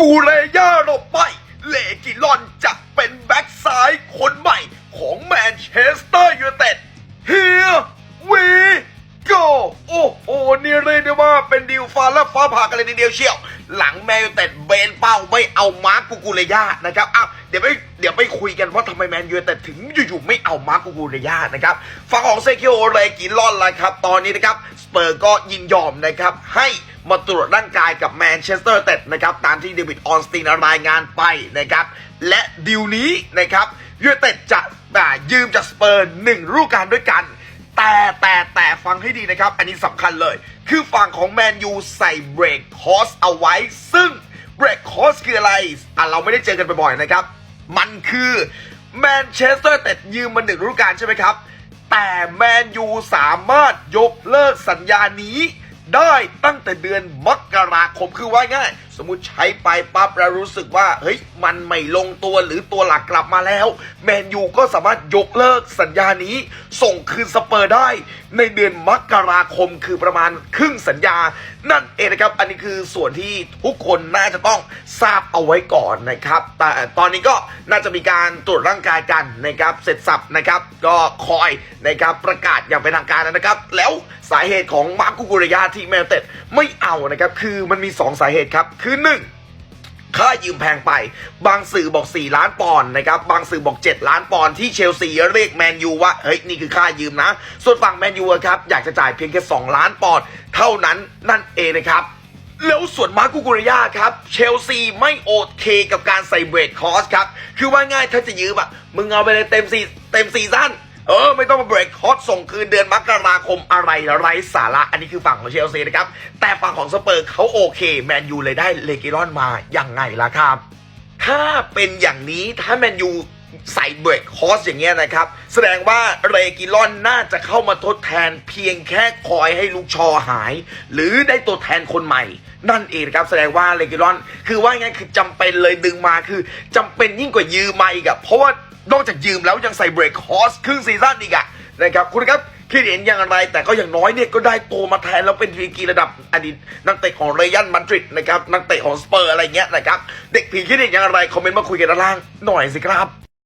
กูเลย่าหลบไป เลกิลอนจะเป็นแบ็กซ้ายคนใหม่ของแมนเชสเตอร์ยูไนเต็ด Here we go โอ้โหนี่เรียกได้ว่าเป็นดิวฟ้าและฟ้าผ่ากันเลยทีเดียวเชียว หลังแมนยูไนเต็ดเบนเป้าไม่เอามาร์คกูกูเลย่านะครับอ้าวเดี๋ยวไปเดี๋ยวไปคุยกันว่าทำไมแมนยูไนเต็ดถึงอยู่ๆไม่เอามาร์กูกูเลย่านะครับฝั่งของเซคิโอเรกิลอนละครับ ตอนนี้นะครับสเปอร์ก็ยินยอมนะครับให้ มาตรวจร่างกายกับแมนเชสเตอร์เต็ดนะครับตามที่เดวิดออนสตีนรายงานไปนะครับและดิวนี้นะครับยูเต็ดจะอ่ยืมจากสเปอร์หนึ่งฤดูกาลด้วยกัน แต่แต่แต่ฟังให้ดีนะครับ อันนี้สำคัญเลย คือฝั่งของแมนยูใส่เบรกคอสเอาไว้ ซึ่งเบรกคอสคืออะไรอะเราไม่ได้เจอกันบ่อยๆนะครับ มันคือแมนเชสเตอร์แต่ยืมมาหนึ่งฤดูกาลใช่ไหมครับ แต่แมนยูสามารถยกเลิกสัญญานี้ ได้ตั้งแต่เดือนมกราคมคือว่าง่าย สมมติใช้ไปปั๊บแล้วรู้สึกว่าเฮ้ยมันไม่ลงตัวหรือตัวหลักกลับมาแล้ว แมนยูก็สามารถยกเลิกสัญญานี้ ส่งคืนสเปอร์ได้ ในเดือนมกราคมคือประมาณครึ่งสัญญา นั่นเองนะครับ อันนี้คือส่วนที่ทุกคนน่าจะต้องทราบเอาไว้ก่อนนะครับ แต่ตอนนี้ก็น่าจะมีการตรวจร่างกายกันนะครับ เสร็จสับนะครับ ก็คอยนะครับประกาศอย่างเป็นทางการนะครับ แล้วสาเหตุของมาร์คกุกุรยาที่แมนยูไนเต็ดไม่เอานะครับ คือมันมี 2 สาเหตุครับ คือ 1 ค่ายืมแพงไป บางสื่อบอก 4 ล้านปอนด์นะครับ บางสื่อบอก 7 ล้านปอนด์ที่เชลซีเรียกแมนยูว่า เฮ้ย นี่คือค่ายืมนะ ส่วนฝั่งแมนยูครับ อยากจะจ่ายเพียงแค่ 2 ล้านปอนด์เท่านั้นนั่นเองนะครับแล้วส่วนมาร์กุกุริยาครับ เชลซีไม่โอเคกับการใส่เบรกคอสครับ คือว่าง่ายถ้าจะยืมอะมึงเอาไปเลยเต็มซีเต็มซีซั่น เออ ไม่ต้องมาเบรกคอสส่งคืนเดือนมกราคมอะไรไร้สาระ อันนี้คือฝั่งของเชลซีนะครับ แต่ฝั่งของสเปอร์เขาโอเค แมนยูเลยได้เลกิรอนมาอย่างไงล่ะครับ ถ้าเป็นอย่างนี้ถ้าแมนยูใส่เบรกคอสอย่างเงี้ยนะครับ แสดงว่าเรกิลอนน่าจะเข้ามาทดแทนเพียงแค่คอยให้ลูกชอหาย หรือได้ตัวแทนคนใหม่ นั่นเองนะครับแสดงว่าเรกิลอน คือว่าไงคือจำเป็นเลยดึงมาคือจำเป็นยิ่งกว่ายืมมาอีกอะเพราะว่า นอกจากยืมแล้วยังใส่เบรกคอสครึ่งซีซั่นอีกอะนะครับคุณครับคิดเห็นอย่างไร แต่ก็อย่างน้อยเนี่ยก็ได้ตัวมาแทนแล้วเป็นทีกีระดับอดีตนักเตะของเรยันมาดริดนะครับนักเตะของสเปอร์อะไรเงี้ยนะครับเด็กผีคิดเห็นอย่างไรคอมเมนต์มาคุยกันด้านล่างหน่อยสิครับ